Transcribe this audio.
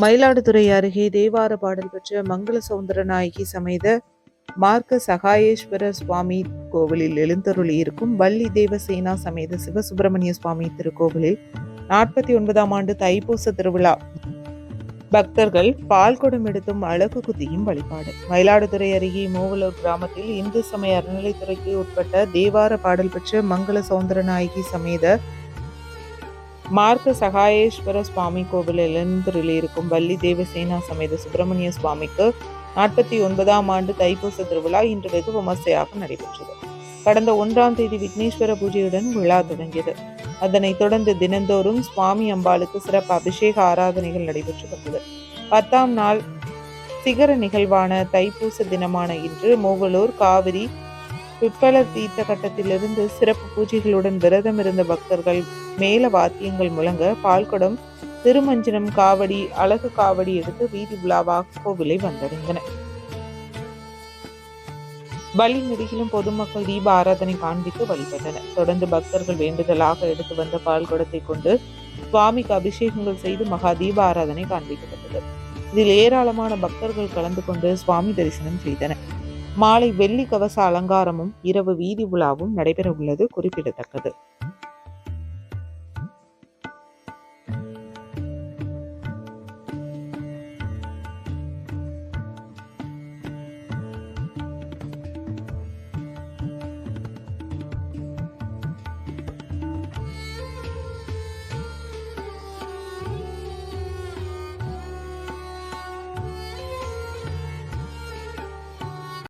மயிலாடுதுறை அருகே தேவார பாடல் பெற்ற மங்கள சௌந்தரநாயகி சமேத மார்க்க சகாயேஸ்வர சுவாமி கோவிலில் எழுந்தருளி இருக்கும் வள்ளி தேவசேனா சமேத சிவசுப்பிரமணிய சுவாமி திருக்கோவிலில் நாற்பத்தி ஒன்பதாம் ஆண்டு தைப்பூச திருவிழா. பக்தர்கள் பால்குடம் எடுத்தும் அழகு குத்தியும் வழிபாடு. மயிலாடுதுறை அருகே மூவலூர் கிராமத்தில் இந்து சமய அறநிலைத்துறைக்கு உட்பட்ட தேவார பாடல் பெற்ற மங்கள சௌந்தரநாயகி சமேத மார்க்க சகாயேஸ்வர சுவாமி கோவிலில் எழுந்தருளியிருக்கும் வள்ளி தேவசேனா சமேத சுப்பிரமணிய சுவாமிக்கு நாற்பத்தி ஒன்பதாம் ஆண்டு தைப்பூச திருவிழா இன்று வெகு விமர்சையாக நடைபெற்றது. கடந்த ஒன்றாம் தேதி விக்னேஸ்வர பூஜையுடன் விழா தொடங்கியது. அதனைத் தொடர்ந்து தினந்தோறும் சுவாமி அம்பாளுக்கு சிறப்பு அபிஷேக ஆராதனைகள் நடைபெற்று வந்தது. பத்தாம் நாள் சிகர நிகழ்வான தைப்பூச தினமான இன்று மோகலூர் காவிரி பிப்பல தீர்த்த கட்டத்திலிருந்து சிறப்பு பூஜைகளுடன் விரதம் இருந்த பக்தர்கள் மேல வாத்தியங்கள் முழங்க பால்குடம் திருமஞ்சனம் காவடி அழகு காவடி எடுத்து வீதி உலாவாக கோவிலை வந்தடைந்தன. பலி நெடுகிலும் பொதுமக்கள் தீப ஆராதனை காண்பித்து வழிபட்டனர். தொடர்ந்து பக்தர்கள் வேண்டுதலாக எடுத்து வந்த பால்குடத்தை கொண்டு சுவாமிக்கு அபிஷேகங்கள் செய்து மகா தீப ஆராதனை காண்பிக்கப்பட்டது. இதில் ஏராளமான பக்தர்கள் கலந்து கொண்டு சுவாமி தரிசனம் செய்தனர். மாலை வெள்ளி கவச அலங்காரமும் இரவு வீதி உலாவும் நடைபெற உள்ளது குறிப்பிடத்தக்கது.